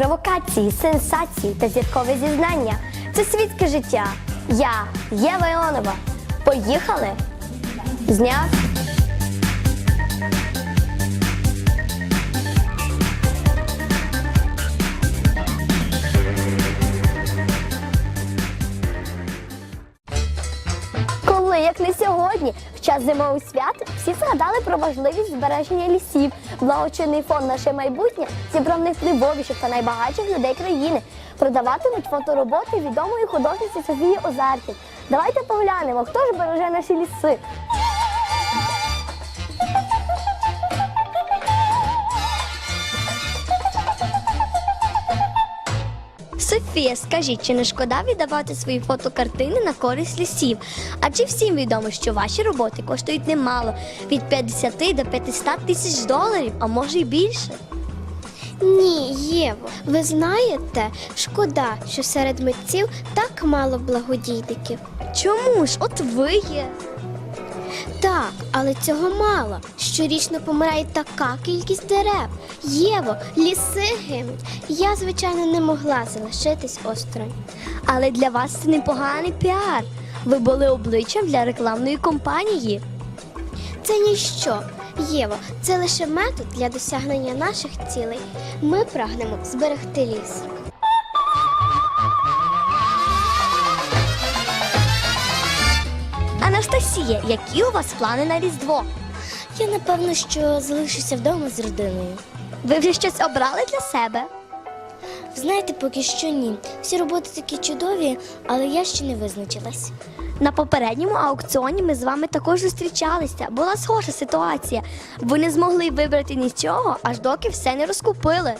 Провокації, сенсації та зіркове зізнання. Це світське життя. Я Єва Іонова. Поїхали! Зняв. Коли, як не сьогодні, в час зимових свят, всі згадали про важливість збереження лісів. Благочинний фонд Наше майбутнє зібрав найвпливовіших та найбагатших людей країни. Продаватимуть фотороботи відомої художниці Софії Озаркін. Давайте поглянемо, хто ж береже наші ліси. Софія, скажіть, чи не шкода віддавати свої фотокартини на користь лісів? Адже всім відомо, що ваші роботи коштують немало від 50 до 500 тисяч доларів, а може й більше. Ні, Єво, ви знаєте, шкода, що серед митців так мало благодійників. Чому ж? От ви є. Так, але цього мало. Щорічно помирає така кількість дерев. Єво, ліси гинуть. Я, звичайно, не могла залишитись осторонь. Але для вас це непоганий піар. Ви були обличчям для рекламної кампанії. Це ніщо. Єво, це лише метод для досягнення наших цілей. Ми прагнемо зберегти ліс. Анастасія, які у вас плани на Різдво? Я напевно, що залишуся вдома з родиною. Ви вже щось обрали для себе? Знаєте, поки що ні. Всі роботи такі чудові, але я ще не визначилась. На попередньому аукціоні ми з вами також зустрічалися. Була схожа ситуація. Ви не змогли вибрати нічого, аж доки все не розкупили.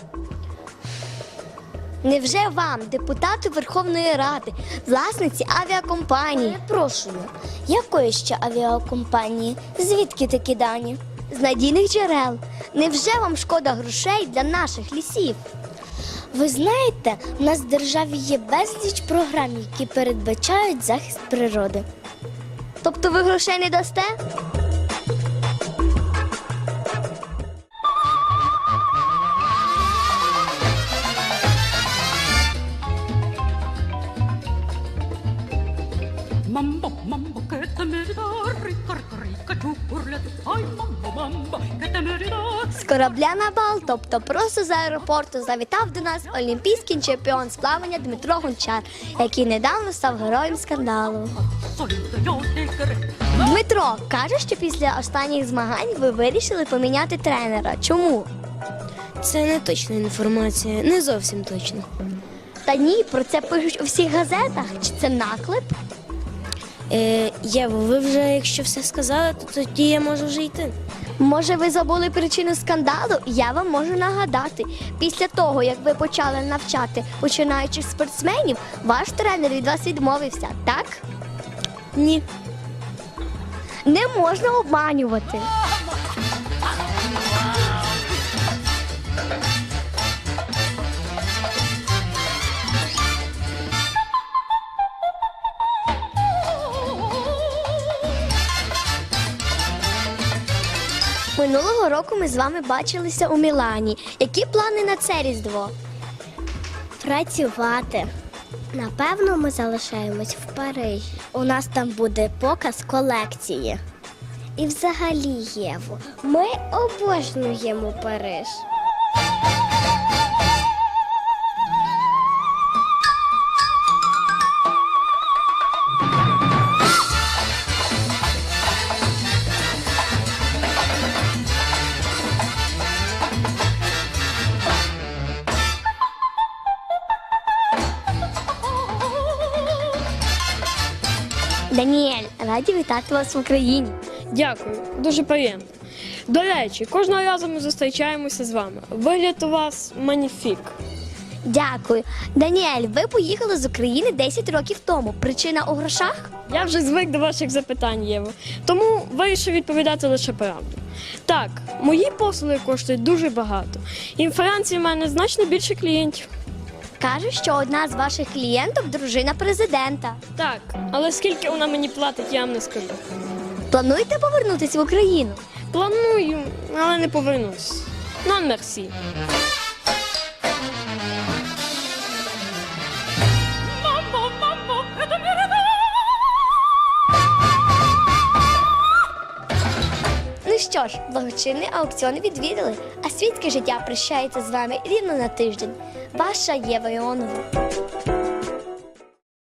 Невже вам, депутату Верховної Ради, власниці авіакомпанії, Перепрошую, якої ще авіакомпанії? Звідки такі дані? з надійних джерел? Невже вам шкода грошей для наших лісів? Ви знаєте, в нас в державі є безліч програм, які передбачають захист природи. Тобто ви грошей не дасте? З корабля на бал, тобто просто з аеропорту завітав до нас олімпійський чемпіон з плавання Дмитро Гончар, який недавно став героєм скандалу. Дмитро каже, що після останніх змагань ви вирішили поміняти тренера. Чому? Це не точна інформація, не зовсім точно. Та ні, про це пишуть у всіх газетах. Чи це наклеп? Е, Єво, ви вже якщо все сказали, то тоді я можу вже йти. Може, ви забули причину скандалу? Я вам можу нагадати. Після того, як ви почали навчати починаючих спортсменів, ваш тренер від вас відмовився, так? Ні. Не можна обманювати. Минулого року ми з вами бачилися у Мілані. Які плани на це різдво? Працювати. Напевно, ми залишаємось в Парижі. У нас там буде показ колекції. І взагалі, Єво, ми обожнюємо Париж. Даніель, раді вітати вас в Україні. Дякую, дуже приємно. До речі, кожного разу ми зустрічаємося з вами. Вигляд у вас маніфік. Дякую. Даніель, ви поїхали з України 10 років тому. Причина у грошах? Я вже звик до ваших запитань, Єво, тому вирішив відповідати лише правду. Так, мої послуги коштують дуже багато. І в Франції в мене значно більше клієнтів. Кажуть, що одна з ваших клієнток дружина президента. Так, але скільки вона мені платить, я вам не скажу. Плануєте повернутися в Україну? Планую, але не повернусь. Ну, мерсі. Що ж, благочинний аукціон відвідали, а світське життя прощається з вами рівно на тиждень. Ваша Єва Іонова.